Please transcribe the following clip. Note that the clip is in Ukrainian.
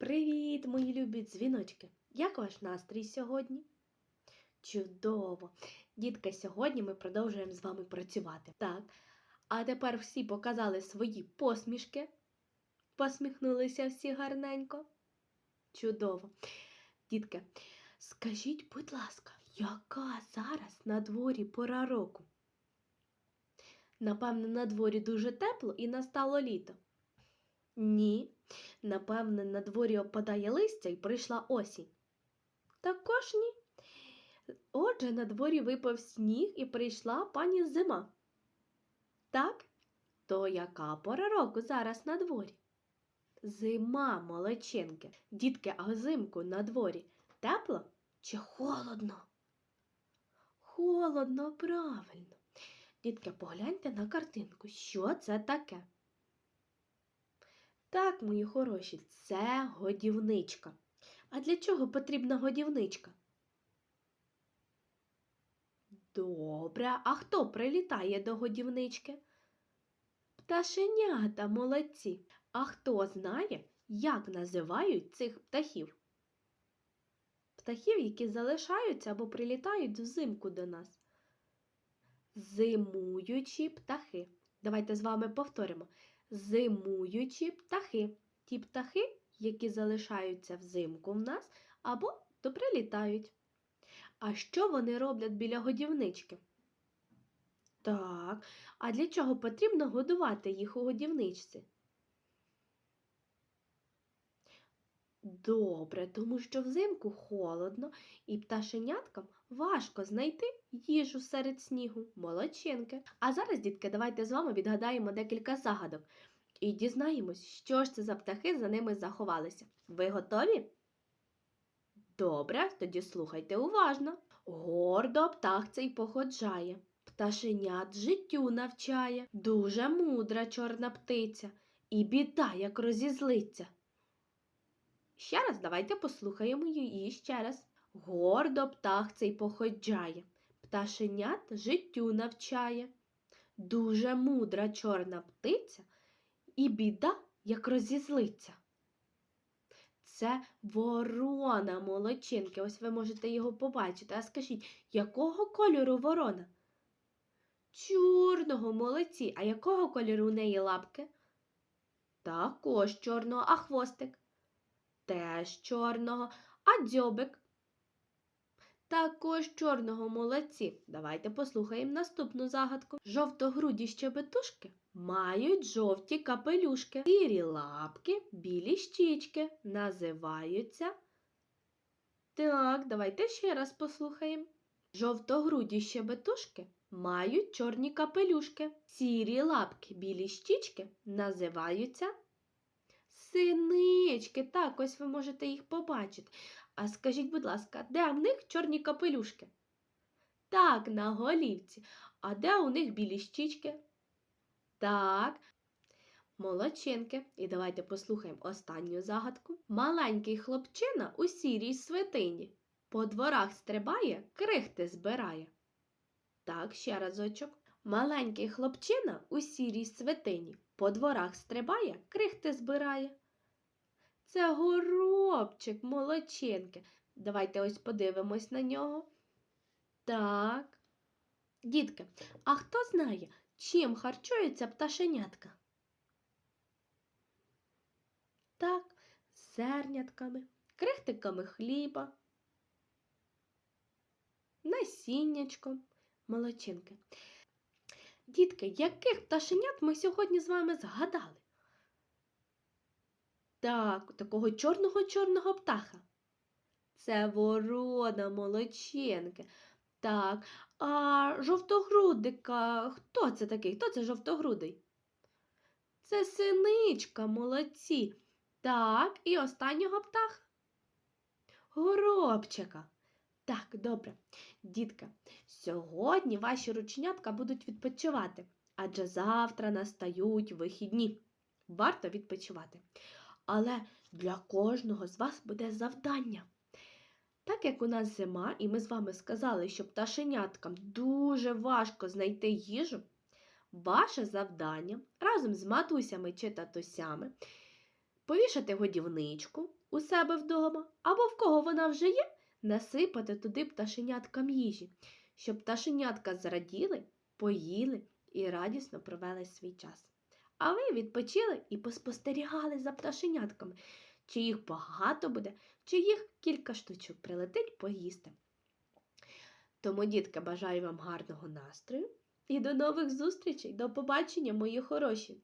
Привіт, мої любі дзвіночки! Як ваш настрій сьогодні? Чудово! Дітка, сьогодні ми продовжуємо з вами працювати. Так. А тепер всі показали свої посмішки. Посміхнулися всі гарненько. Чудово. Дітки, скажіть, будь ласка, яка зараз на дворі пора року? Напевне, на дворі дуже тепло і настало літо. Ні, напевне, на дворі опадає листя і прийшла осінь. Також ні. Отже, на дворі випав сніг і прийшла пані зима. Так? То яка пора року зараз на дворі? Зима, молодчинки. Дітки, а взимку на дворі тепло чи холодно? Холодно, правильно. Дітки, погляньте на картинку. Що це таке? Так, мої хороші, це годівничка. А для чого потрібна годівничка? Добре, а хто прилітає до годівнички? Пташенята молодці. А хто знає, як називають цих птахів? Птахів, які залишаються або прилітають взимку до нас. Зимуючі птахи. Давайте з вами повторимо. Зимуючі птахи. Ті птахи, які залишаються взимку в нас або доприлітають. А що вони роблять біля годівнички? Так, а для чого потрібно годувати їх у годівничці? Добре, тому що взимку холодно і пташеняткам важко знайти їжу серед снігу, молодчинки. А зараз, дітки, давайте з вами відгадаємо декілька загадок і дізнаємось, що ж це за птахи за ними заховалися. Ви готові? Добре, тоді слухайте уважно. Гордо птах цей походжає, пташенят життю навчає, дуже мудра чорна птиця, і біда, як розізлиться. Ще раз давайте послухаємо її ще раз. Гордо птах цей походжає, пташенят життю навчає. Дуже мудра чорна птиця, і біда, як розізлиться. Це ворона молодчинки. Ось ви можете його побачити. А скажіть, якого кольору ворона? Чорного молодці. А якого кольору у неї лапки? Також чорного, а хвостик? Теж чорного, а дзьобик? Також чорного молодці. Давайте послухаємо наступну загадку. Жовтогруді щебетушки мають жовті капелюшки, сірі лапки, білі щічки. Називаються. Так, давайте ще раз послухаємо. Жовтогруді щебетушки мають чорні капелюшки, сірі лапки, білі щічки називаються. Синички, так, ось ви можете їх побачити. А скажіть, будь ласка, де в них чорні капелюшки? Так, на голівці. А де у них білі щічки? Так. Молодчинки. І давайте послухаємо останню загадку. Маленький хлопчина у сірій свитині. По дворах стрибає, крихти збирає. Так, ще разочок. Маленький хлопчина у сірій свитині. По дворах стрибає, крихти збирає. Це горобчик, молодчинки. Давайте ось подивимось на нього. Так. Дітки, а хто знає, чим харчується пташенятка? Так, зернятками, крихтиками хліба, насіннячком, молодчинки. Дітки, яких пташенят ми сьогодні з вами згадали? Так, такого чорного-чорного птаха. Це ворона, молодчинки. Так, а жовтогрудика, хто це такий? Хто це жовтогрудий? Це синичка, молодці. Так, і останнього птаха. Горобчика. Так, добре. Дітка, сьогодні ваші рученятка будуть відпочивати, адже завтра настають вихідні. Варто відпочивати. Але для кожного з вас буде завдання. Так як у нас зима, і ми з вами сказали, що пташеняткам дуже важко знайти їжу, ваше завдання разом з матусями чи татусями повішати годівничку у себе вдома або в кого вона вже є, насипати туди пташеняткам їжі, щоб пташенятка зраділи, поїли і радісно провели свій час. А ви відпочили і поспостерігали за пташенятками, чи їх багато буде, чи їх кілька штучок прилетить поїсти. Тому, дітки, бажаю вам гарного настрою і до нових зустрічей. До побачення, мої хороші!